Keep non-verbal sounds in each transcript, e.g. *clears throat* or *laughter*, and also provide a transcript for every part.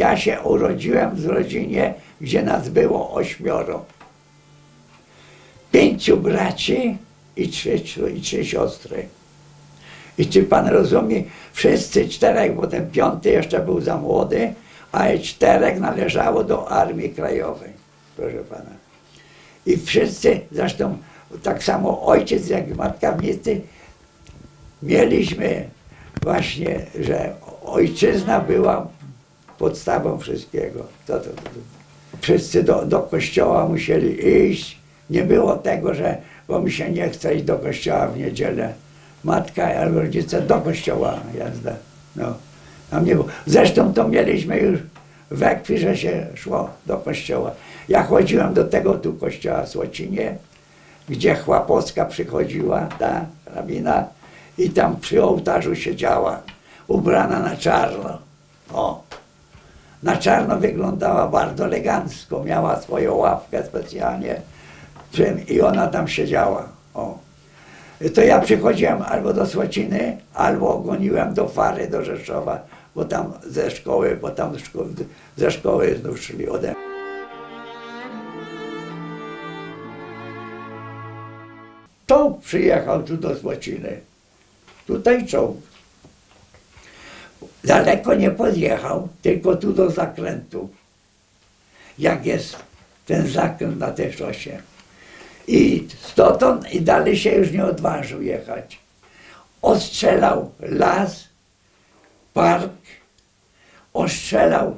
Ja się urodziłem w rodzinie, gdzie nas było ośmioro. Pięciu braci i trzy, i trzy siostry. I czy pan rozumie, wszyscy czterech, bo ten piąty jeszcze był za młody, a czterech należało do Armii Krajowej, proszę pana. I wszyscy, zresztą tak samo ojciec jak i matka w Nicy, mieliśmy właśnie, że ojczyzna była podstawą wszystkiego. To, to, to. Wszyscy do, do kościoła musieli iść. Nie było tego, że bo mi się nie chce iść do kościoła w niedzielę. Matka albo rodzice do kościoła jazda. No. Tam nie było. Zresztą to mieliśmy już we krwi, że się szło do kościoła. Ja chodziłem do tego tu kościoła w Słocinie, gdzie Chłapowska przychodziła, ta rabina, i tam przy ołtarzu siedziała, ubrana na czarno. O, na czarno wyglądała bardzo elegancko, miała swoją ławkę specjalnie i ona tam siedziała. O. To ja przychodziłem albo do Słociny, albo goniłem do Fary, do Rzeszowa, bo tam ze szkoły, bo tam ze szkoły znów szli ode mnie. Czołg przyjechał tu do Złociny. Tutaj czołg. Daleko nie podjechał, tylko tu do zakrętu. Jak jest ten zakręt na tej szosie. I stąd i dalej się już nie odważył jechać. Ostrzelał las, park, ostrzelał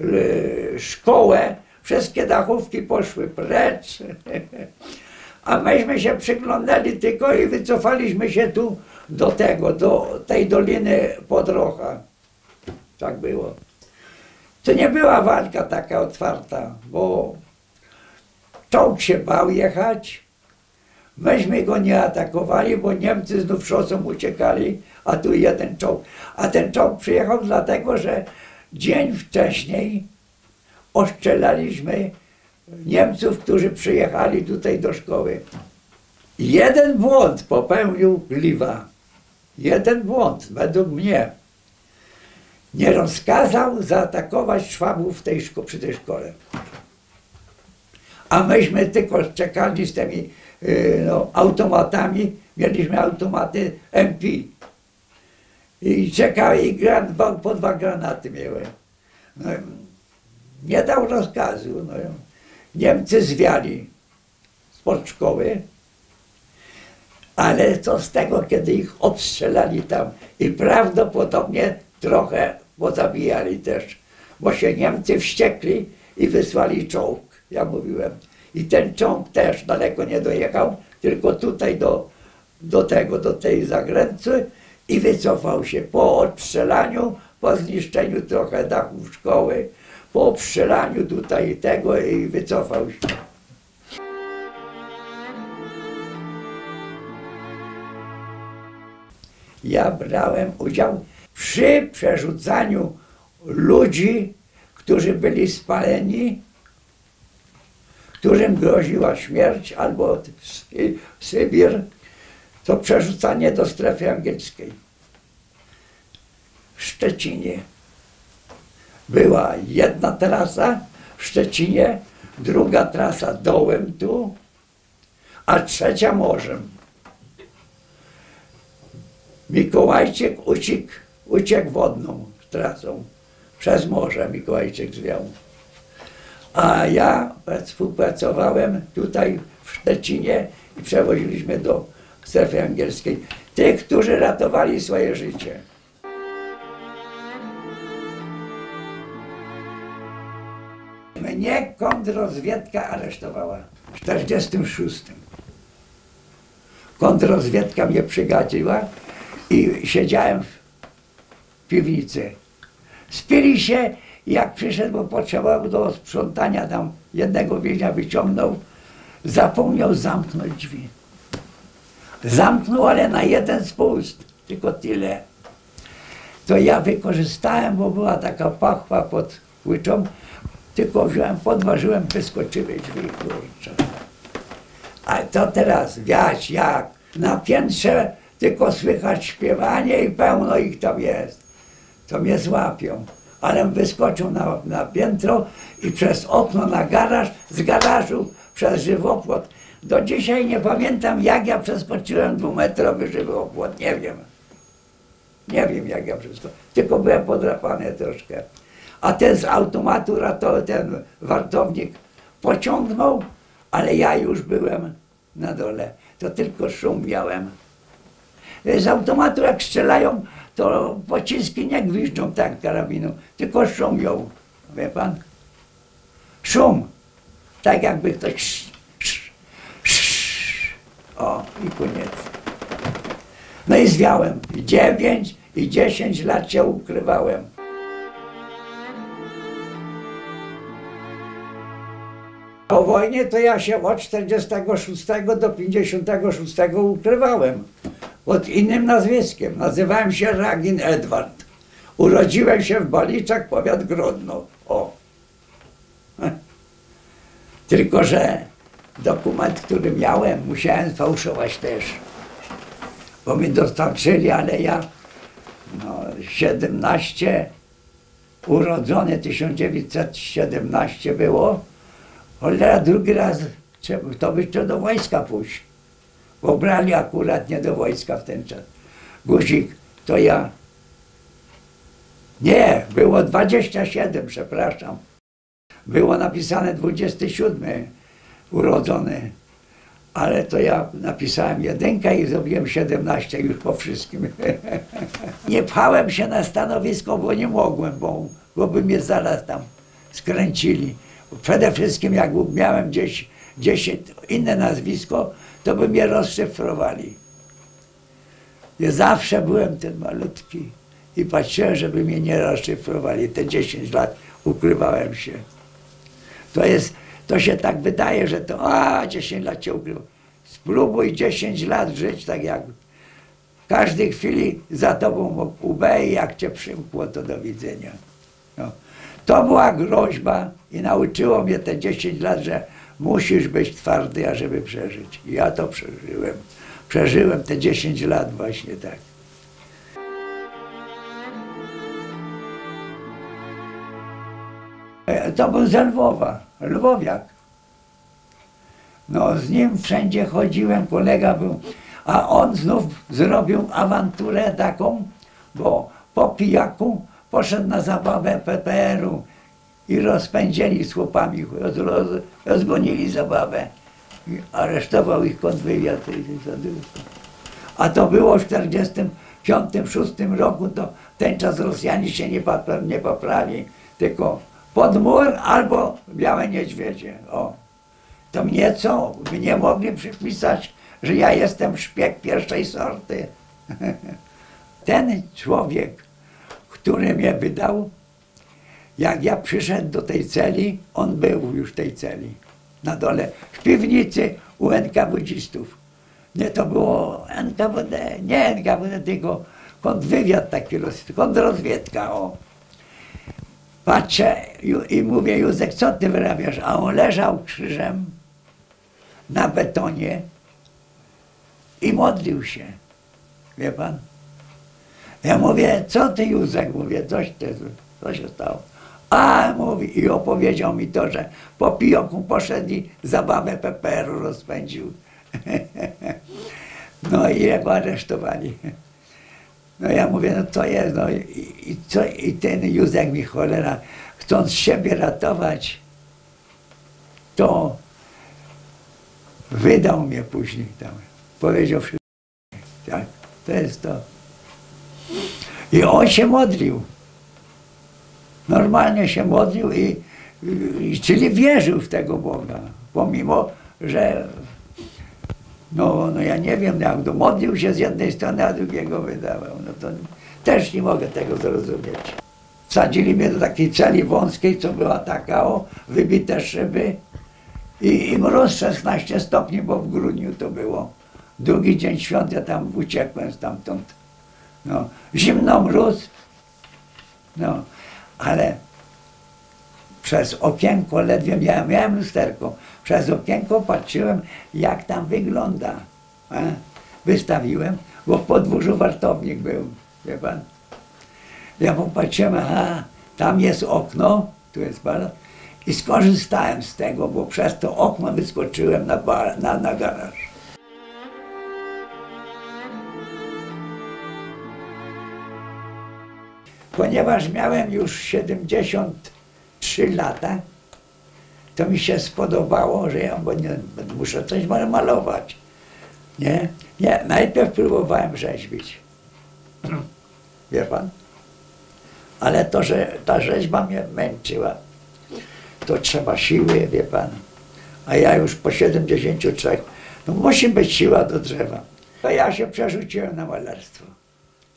y, szkołę, wszystkie dachówki poszły precz. *laughs* A myśmy się przyglądali tylko i wycofaliśmy się tu do tego, do tej doliny Podrocha. Tak było. To nie była walka taka otwarta, bo czołg się bał jechać. Myśmy go nie atakowali, bo Niemcy znów szosą uciekali, a tu jeden czołg. A ten czołg przyjechał dlatego, że dzień wcześniej oszczelaliśmy Niemców, którzy przyjechali tutaj do szkoły. Jeden błąd popełnił Gliwa. Jeden błąd, według mnie. Nie rozkazał zaatakować Szwabów tej przy tej szkole. A myśmy tylko czekali z tymi yy, no, automatami, mieliśmy automaty MP. I czekali, i gran, po dwa granaty miałem. No, nie dał rozkazu. No. Niemcy zwiali spod szkoły, ale co z tego, kiedy ich odstrzelali tam i prawdopodobnie trochę pozabijali też, bo się Niemcy wściekli i wysłali czołg, ja mówiłem. I ten czołg też daleko nie dojechał, tylko tutaj do, do tego, do tej zagręcy i wycofał się po odstrzelaniu, po zniszczeniu trochę dachów szkoły, po obstrzelaniu tutaj tego i wycofał się. Ja brałem udział przy przerzucaniu ludzi, którzy byli spaleni, którym groziła śmierć albo Sybir, to przerzucanie do strefy angielskiej. W Szczecinie była jedna trasa w Szczecinie, druga trasa dołem tu, a trzecia morzem. Mikołajczyk uciekł, uciekł wodną trasą. Przez morze Mikołajczyk zwiał. A ja współpracowałem tutaj w Szczecinie i przewoziliśmy do strefy angielskiej tych, którzy ratowali swoje życie. Mnie kontrrozwiedka aresztowała w 1946. Kontrrozwiedka mnie przygadziła i siedziałem w piwnicy. Spili się jak przyszedł, bo potrzebował do sprzątania tam jednego więźnia wyciągnął, zapomniał zamknąć drzwi. Zamknął, ale na jeden spust, tylko tyle. To ja wykorzystałem, bo była taka pachwa pod łyczą, tylko wziąłem, podważyłem, wyskoczyły drzwi, kurczę. A to teraz wiać jak na piętrze tylko słychać śpiewanie i pełno ich tam jest. To mnie złapią. ale wyskoczył na, na piętro i przez okno na garaż, z garażu przez żywopłot. Do dzisiaj nie pamiętam, jak ja przeskoczyłem dwumetrowy żywopłot, nie wiem. Nie wiem, jak ja przeskoczyłem, tylko byłem podrapany troszkę. A ten z automatu, ratował, ten wartownik pociągnął, ale ja już byłem na dole. To tylko szum miałem. Z automatu jak strzelają, to pociski nie gwiżdżą tak karabinu, tylko szumią. Wie pan? Szum. Tak jakby ktoś sz, sz, sz. O, i koniec. No i zwiałem. Dziewięć, i dziesięć lat się ukrywałem. Po wojnie to ja się od 46 do 56 ukrywałem. Pod innym nazwiskiem. Nazywałem się Ragin Edward. Urodziłem się w Baliczach, powiat Grodno. O. *laughs* Tylko, że dokument, który miałem, musiałem fałszować też. Bo mi dostarczyli, ale ja no, 17, urodzony 1917 było, cholera drugi raz to by trzeba do wojska pójść. Bo brali akurat nie do wojska w ten czas. Guzik, to ja. Nie, było 27, przepraszam. Było napisane 27 urodzony. Ale to ja napisałem jedynkę i zrobiłem 17 już po wszystkim. *laughs* nie pchałem się na stanowisko, bo nie mogłem, bo, bo by mnie zaraz tam skręcili. Przede wszystkim jak miałem gdzieś, gdzieś inne nazwisko, to by mnie rozszyfrowali. Ja zawsze byłem ten malutki i patrzyłem, żeby mnie nie rozszyfrowali. Te 10 lat ukrywałem się. To jest, to się tak wydaje, że to a 10 lat cię ukrywał. Spróbuj 10 lat żyć tak jak w każdej chwili za tobą UB i jak cię przymkło, to do widzenia. No. To była groźba i nauczyło mnie te 10 lat, że musisz być twardy, ażeby przeżyć. Ja to przeżyłem. Przeżyłem te 10 lat właśnie tak. E, To był z Lwowa, Lwowiak. No z nim wszędzie chodziłem, kolega był, a on znów zrobił awanturę taką, bo po pijaku poszedł na zabawę PPR-u i rozpędzili z chłopami, roz, roz, rozgonili zabawę. I aresztował ich kontrwywiad. A to było w 1945-1946 roku, to ten czas Rosjanie się nie, popra- nie poprawi, tylko pod mur albo białe niedźwiedzie. O. To mnie co? Mnie mogli przypisać, że ja jestem szpieg pierwszej sorty. *laughs* Ten człowiek, który mnie wydał, jak ja przyszedł do tej celi, on był już w tej celi. Na dole, w piwnicy u NKWD-stów. Nie, to było NKWD, nie NKWD, tylko kontrwywiad taki, roz- kontrrozwiedka, o. Patrzę i mówię, Józek, co ty wyrabiasz? A on leżał krzyżem na betonie i modlił się. Wie pan? Ja mówię, co ty Józek? Mówię, coś ty, co się stało? A, mówi, i opowiedział mi to, że po pijoku poszedł i zabawę PPR-u rozpędził. *laughs* No i jego aresztowali. No ja mówię, no to jest, no i, i, co, i ten Józek mi cholera, chcąc siebie ratować, to wydał mnie później tam. Powiedział wszystko. Tak, to jest to. I on się modlił. Normalnie się modlił i, i czyli wierzył w tego Boga. Pomimo, że no, no ja nie wiem, jak to modlił się z jednej strony, a drugiego wydawał. No to też nie mogę tego zrozumieć. Wsadzili mnie do takiej celi wąskiej, co była taka o, wybite szyby i, i mróz 16 stopni, bo w grudniu to było. Drugi dzień świąt ja tam uciekłem stamtąd. No, zimno mróz, no, ale przez okienko ledwie miałem, miałem lusterko, przez okienko patrzyłem, jak tam wygląda. A? Wystawiłem, bo w podwórzu wartownik był, wie pan. Ja popatrzyłem, aha, Tam jest okno, tu jest bar. I skorzystałem z tego, bo przez to okno wyskoczyłem na, bar, na, na garaż. Ponieważ miałem już 73 lata, to mi się spodobało, że ja nie, muszę coś malować. Nie? Nie, najpierw próbowałem rzeźbić. *clears throat* Wie pan? Ale to, że ta rzeźba mnie męczyła, to trzeba siły, wie pan. A ja już po 73, no musi być siła do drzewa. To ja się przerzuciłem na malarstwo.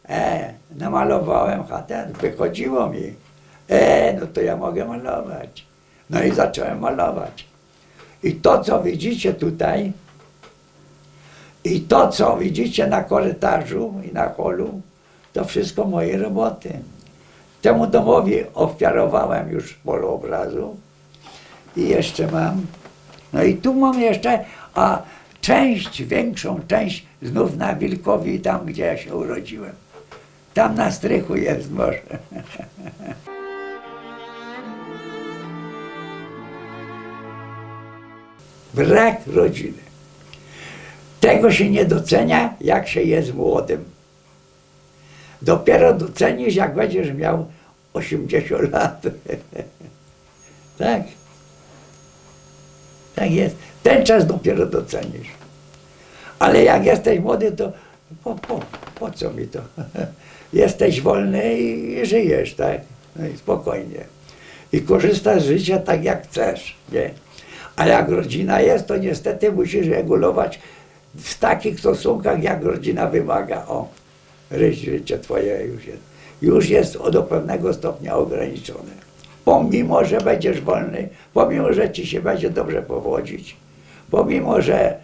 E, namalowałem chatę, wychodziło mi. E, no to ja mogę malować. No i zacząłem malować. I to, co widzicie tutaj, i to, co widzicie na korytarzu i na holu, to wszystko moje roboty. Temu domowi ofiarowałem już polu obrazu i jeszcze mam. No i tu mam jeszcze, a część, większą część znów na Wilkowi, tam gdzie ja się urodziłem. Tam na strychu jest może. Brak rodziny. Tego się nie docenia, jak się jest młodym. Dopiero docenisz, jak będziesz miał 80 lat. *laughs* tak. Tak jest. Ten czas dopiero docenisz. Ale jak jesteś młody, to po, po, po co mi to? *laughs* jesteś wolny i żyjesz, tak? No i spokojnie. I korzystasz z życia tak, jak chcesz, nie? A jak rodzina jest, to niestety musisz regulować w takich stosunkach, jak rodzina wymaga. O, życie twoje już jest. Już jest do pewnego stopnia ograniczone. Pomimo, że będziesz wolny, pomimo, że ci się będzie dobrze powodzić, pomimo, że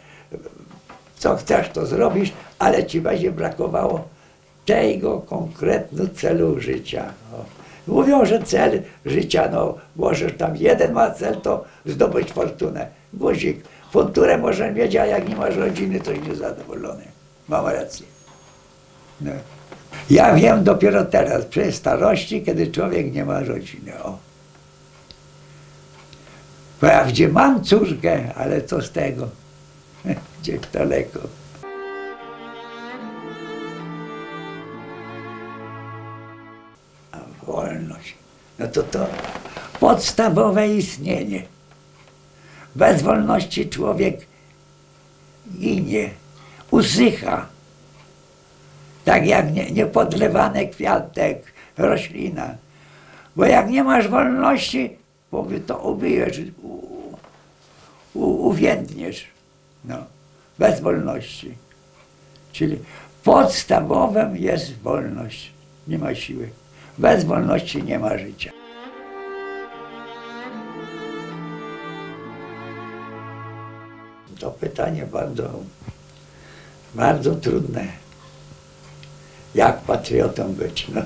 co chcesz, to zrobisz, ale ci będzie brakowało tego konkretnego celu życia. O. Mówią, że cel życia, no możesz tam jeden ma cel, to zdobyć fortunę. Guzik, fortunę może mieć, a jak nie masz rodziny, to nie zadowolony. Mam rację. No. Ja wiem dopiero teraz, przy starości, kiedy człowiek nie ma rodziny. O. Wprawdzie mam córkę, ale co z tego? *laughs* Gdzieś daleko. No to to podstawowe istnienie. Bez wolności człowiek ginie, usycha. Tak jak nie, niepodlewany kwiatek, roślina. Bo jak nie masz wolności, powie to ubijesz, u, u, uwiędniesz. No, bez wolności. Czyli podstawowym jest wolność. Nie ma siły. Bez wolności nie ma życia. To pytanie bardzo, bardzo trudne. Jak patriotą być? No,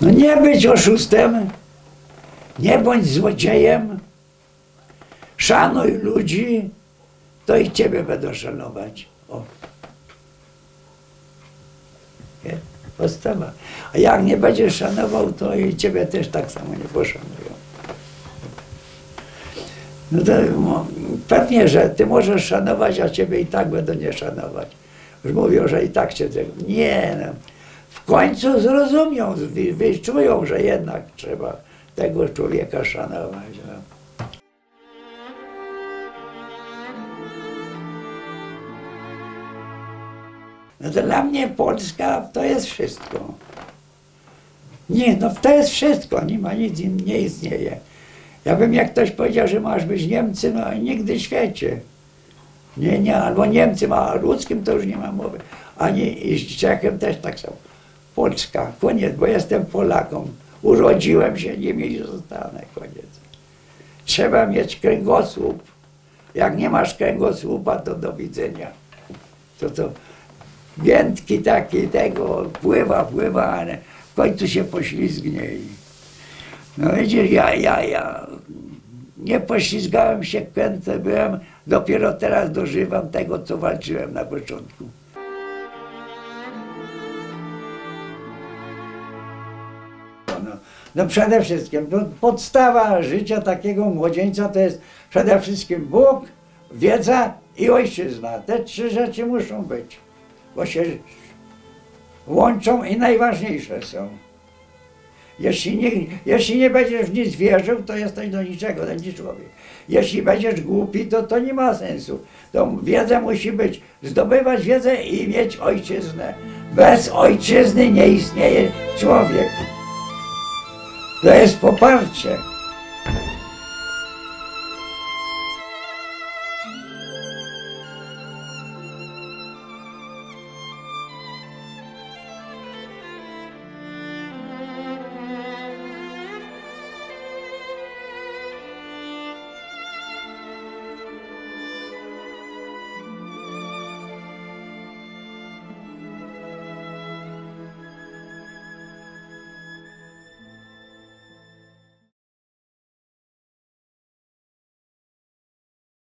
no nie być oszustem, nie bądź złodziejem, szanuj ludzi, to i ciebie będą szanować. O. Nie? Podstawa. A jak nie będziesz szanował, to i ciebie też tak samo nie poszanują. No to no, pewnie, że ty możesz szanować, a ciebie i tak będą nie szanować. Już mówią, że i tak cię tego. Nie, no. w końcu zrozumią, wyczują, że jednak trzeba tego człowieka szanować. No. No to dla mnie Polska to jest wszystko. Nie, no to jest wszystko, nie ma nic, nie istnieje. Ja bym jak ktoś powiedział, że masz być Niemcy, no nigdy w świecie. Nie, nie, albo Niemcem, a ludzkim to już nie ma mowy. Ani i z Czechem też tak samo. Polska, koniec, bo jestem Polaką. Urodziłem się nim i zostanę, koniec. Trzeba mieć kręgosłup. Jak nie masz kręgosłupa, to do widzenia. To to Więtki taki tego, pływa, pływa, ale w końcu się poślizgnie. No widzisz, ja, ja, ja nie poślizgałem się, kręcę byłem, dopiero teraz dożywam tego, co walczyłem na początku. No przede wszystkim, no, podstawa życia takiego młodzieńca to jest przede wszystkim Bóg, wiedza i ojczyzna. Te trzy rzeczy muszą być, bo się łączą i najważniejsze są. Jeśli nie, jeśli nie będziesz w nic wierzył, to jesteś do niczego, taki człowiek. Jeśli będziesz głupi, to to nie ma sensu. To wiedza musi być, zdobywać wiedzę i mieć ojczyznę. Bez ojczyzny nie istnieje człowiek. To jest poparcie.